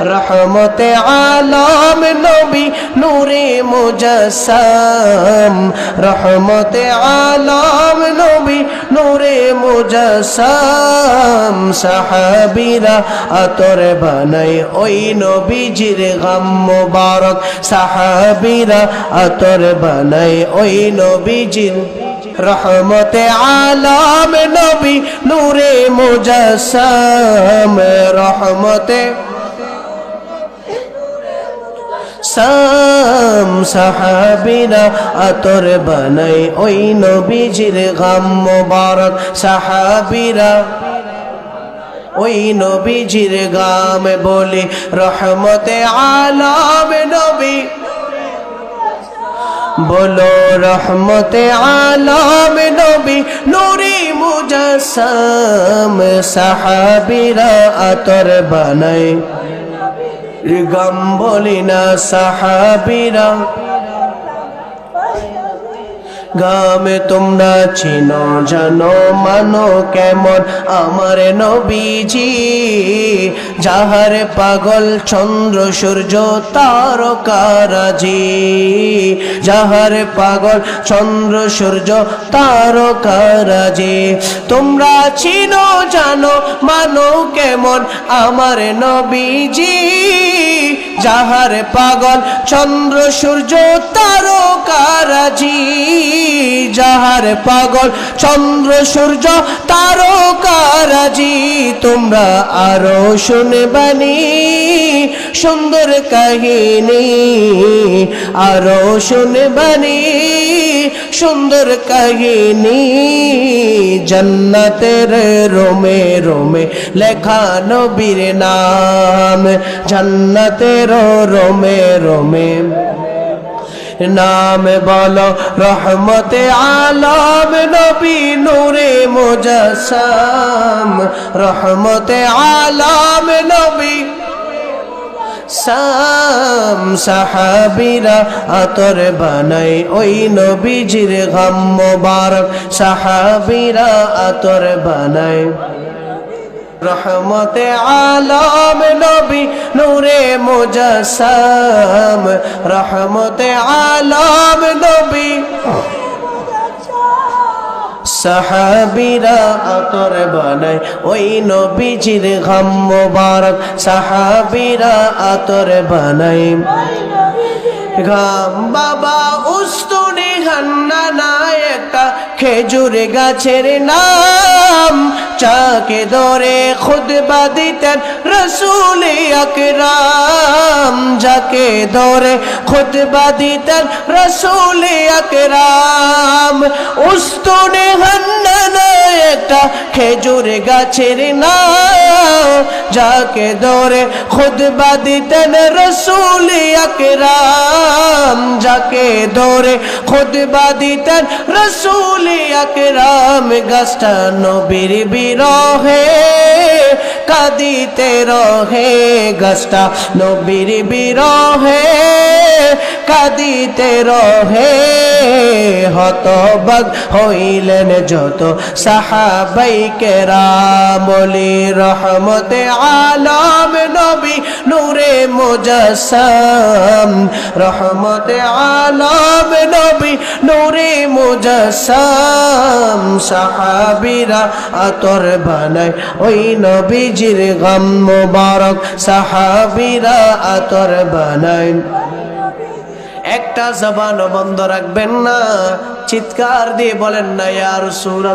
রহমতে আলম নবী নূরে মুজাসম। রহমতে আলম নবী নূরে মুজাসম। সাহাবিরা আতর বানাই ওই নবীজির গাম মুবারক। সাহাবিরা আতর বানাই ওই নবীজির রহমতে আলম নবী নূরে মুজাসম। রহমতে সাম সাহাবিরা আতর বানাই ওই নবীজির গাম মোবারক। সাহাবিরা ওই নবীজির গাম বলে, রহমতে আলাম নবী। বলো, রহমতে আলাম নবী, নুরি মুজাসম। সাহাবিরা আতর বানাই গাম বলি সাহাবিরা। গামে তোমরা চিনো, জানো, মানো কেমন আমার নবীজি। যাহার পাগল চন্দ্র, সূর্য তারকারাজি যাহার পাগল চন্দ্র, সূর্য তারকারাজি তোমরা চিনো, জানো, মানো কেমন আমার নবীজি। যাহার পাগল চন্দ্র, সূর্য, তারকারাজি। যাহার পাগল চন্দ্র, সূর্য, তারকারাজি, তোমরা আরও শুনবানি, সুন্দর কাহিনী, আরও শুনবানি। সুন্দর কাহিনী। জন্নতের রোমে রোমে লেখা নবীর নাম। জন্নতের রোমে রোমে নাম বলো, রহমতে আলম নবী নূরে মুজাসম। রহমতে আলম নবী সাম সাহাবিরা আতর বানাই ওই নবীজির গাম মোবারক। সাহাবিরা আতর বানাই। রহমতে আলম নবী নূরে মুজাসম রহমতে আলম নবী সাহাবিরা আতর বানায়। ওই নবীজির ঘাম মোবারক সাহাবিরা আতর বানায়। ঘাম বাবা উস্তুনি হান্না একটা খেজুর গাছের নাম, চাকে দরে খুদ দিতেন রসুল আকরাম। যাকে দরে খুদ দিতেন রসুল আকরাম। উস্তুনে হান্না একটা খেজুর গাছের নাম যাকে ধরে খুদবা দিতেন রসুল আকরাম, যাকে ধরে খুদবা দিতেন রসুল আকরাম, গাছটা নবীর বিরহে কাদিতে রহে, গাছটা নবীর বিরহে কাদিতে রহে হতবাগ হইলেন যত সাহাবাই কেরাম। বলি রহমতে আলম নবী নূরে মুজাসম রহমতে আলম নবী নূরে মুজাসম সাহাবিরা আতর বানায় ওই নবীজির গাম মোবারক। সাহাবিরা আতর বানায়। একটা জবান বন্ধ রাখবেন না চিৎকার দিয়ে বলেন না ইয়ার সুর